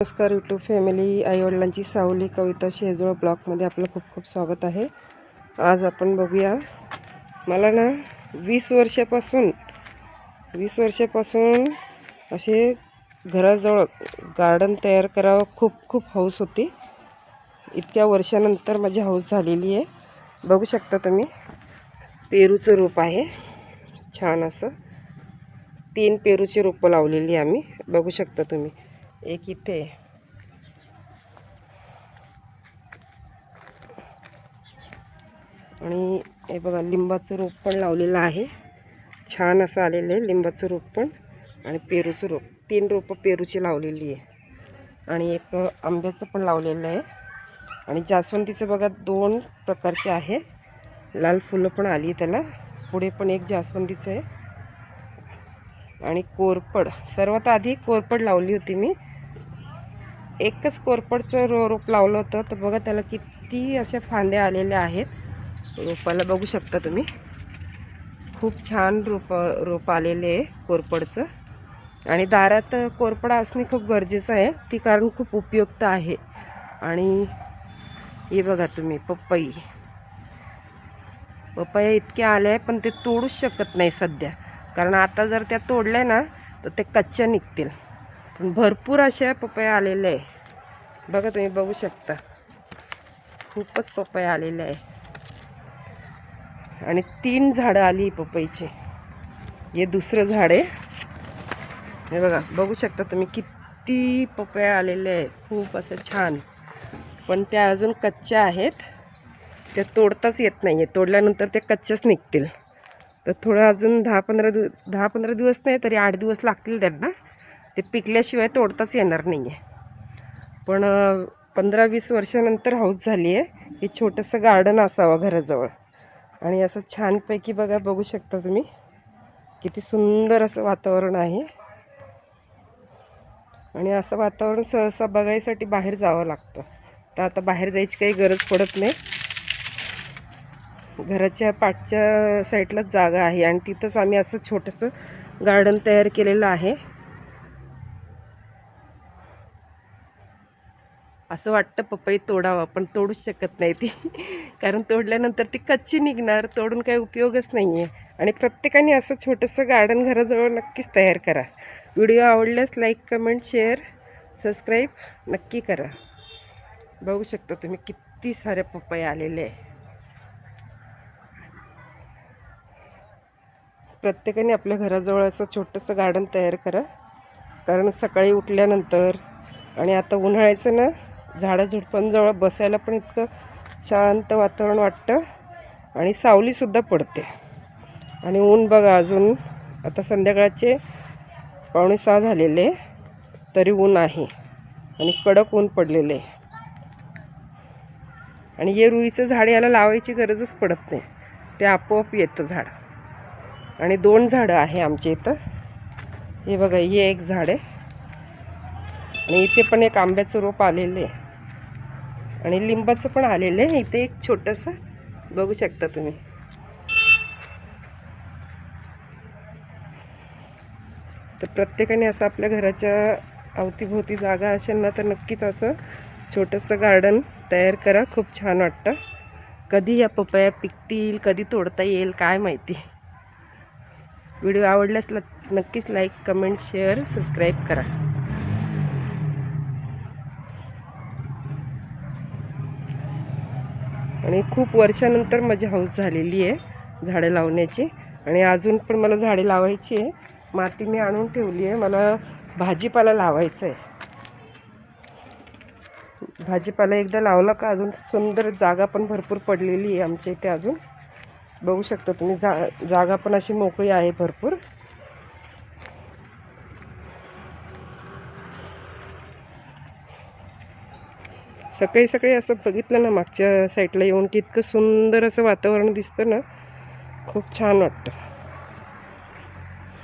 नमस्कार YouTube family आईवडिलांची सावली कविता शेजवळ ब्लॉकमध्ये आपलं खूप खूप स्वागत आहे. आज आपण बघूया मला ना वीस वर्षापासून वीस वर्षापासून असे घराजवळ गार्डन तयार करावं खूप खूप हौस होती. इतक्या वर्षानंतर माझी हौस झालेली आहे. बघू शकता तुम्ही पेरूचं रोप आहे. छान असं. तीन पेरूची रोपं लावलेली आम्ही. बघू शकता तुम्ही. एक इथे. आणि हे बघा लिंबाचं रोप पण लावलेलं आहे. छान असं आलेलं आहे लिंबाचं रोप पण आणि पेरूचं रोप. तीन रोपं पेरूची लावलेली आहे. आणि एक आंब्याचं पण लावलेलं आहे. आणि जास्वंदीचं बघा दोन प्रकारचे आहे. लाल फुलं पण आली त्याला. पुढे पण एक जास्वंदीचं आहे. आणि कोरपड सर्वात आधी कोरपड लावली होती मी. एकच कोरपडचं रो रोप लावलं होतं. तर बघा त्याला किती अशा फांद्या आलेल्या आहेत. रोपाला बघू शकता तुम्ही. खूप छान रोप रोप आलेले आहे कोरपडचं आणि दारात कोरपड असणे खूप गरजेचं आहे. ती कारण खूप उपयुक्त आहे. आणि हे बघा तुम्ही पपई. पपया इतक्या आल्या आहे पण ते तोडूच शकत नाही सध्या. कारण आता जर त्या तोडल्या ना तर ते कच्च्या निघतील. भरपूर अशा पपया आलेल्या आहे. बघा तुम्ही बघू शकता. खूपच पपया आलेल्या आहे. आणि तीन झाडं आली पपईचे. हे दुसरं झाड आहे. हे बघा बघू शकता तुम्ही किती पपया आलेले आहेत. खूप असं छान. पण त्या अजून कच्च्या आहेत. त्या तोडताच येत नाही आहे तोडल्यानंतर ते कच्च्याच निघतील. तर थोडं अजून दहा पंधरा दिव दहा पंधरा दिवस नाही तरी आठ दिवस लागतील त्यांना. ते पिकल्याशिवाय तोडताच येणार नाही आहे पण पंधरा वीस वर्षानंतर हौस झाली आहे की छोटंसं गार्डन असावं घराजवळ. आणि असं छानपैकी बघा बघू शकता तुम्ही. किती सुंदर असं वातावरण आहे. आणि असं वातावरण सहसा बघायसाठी बाहेर जावं लागतं. तर आता बाहेर जायची काही गरज पडत नाही. घराच्या पाठच्या साईडलाच जागा आहे. आणि तिथंच आम्ही असं छोटंसं गार्डन तयार केलेलं आहे. असं वाटतं पपई तोडावा. पण तोडूच शकत नाही ती. कारण तोडल्यानंतर ती कच्ची निघणार तोडून काही उपयोगच नाही आहे आणि प्रत्येकाने असं छोटंसं गार्डन घराजवळ नक्कीच तयार करा. व्हिडिओ आवडल्यास लाईक कमेंट शेअर सबस्क्राईब नक्की करा. बघू शकता तुम्ही किती साऱ्या पपई आलेले आहे प्रत्येकाने आपल्या घराजवळ असं छोटंसं गार्डन तयार करा. कारण सकाळी उठल्यानंतर आणि आता उन्हाळ्याचं ना झाडाझुडपांजवळ बसायला पण इतकं शांत वातावरण वाटतं. आणि सावलीसुद्धा पडते. आणि ऊन बघा अजून. आता संध्याकाळचे पावणे सहा झालेले. तरी ऊन आहे. आणि कडक ऊन पडलेले. आहे आणि हे रुईचं झाड याला लावायची गरजच पडत नाही. ते आपोआप येतं झाड. आणि दोन झाडं आहे आमच्या इथं. हे बघा हे एक झाड आहे. आणि इथे पण एक आंब्याचं रोप आलेलं आहे. आणि लिंबाचं पण आलेलं आहे. इथे एक छोटंसं बघू शकता तुम्ही. तर प्रत्येकाने असं आपल्या घराच्या अवतीभोवती जागा असेल ना तर नक्कीच असं छोटंसं गार्डन तयार करा. खूप छान वाटतं. कधी या पपया पिकतील कधी तोडता येईल काय माहिती. व्हिडिओ आवडल्यास ल नक्कीच लाईक कमेंट शेअर सबस्क्राईब करा. आणि खूप वर्षानंतर माझी हौस झालेली आहे झाडं लावण्याची. आणि अजून पण मला झाडे लावायची आहे. माती मी आणून ठेवली आहे. मला भाजीपाला लावायचा आहे. भाजीपाला एकदा लावला का अजून सुंदर जागा पण भरपूर पडलेली आहे आमच्या इथे अजून. बघू शकता तुम्ही जा जागा पण अशी मोकळी आहे भरपूर. सकाळी सकाळी असं बघितलं ना मागच्या साईडला येऊन की इतकं सुंदर असं वातावरण दिसतं ना. खूप छान वाटतं.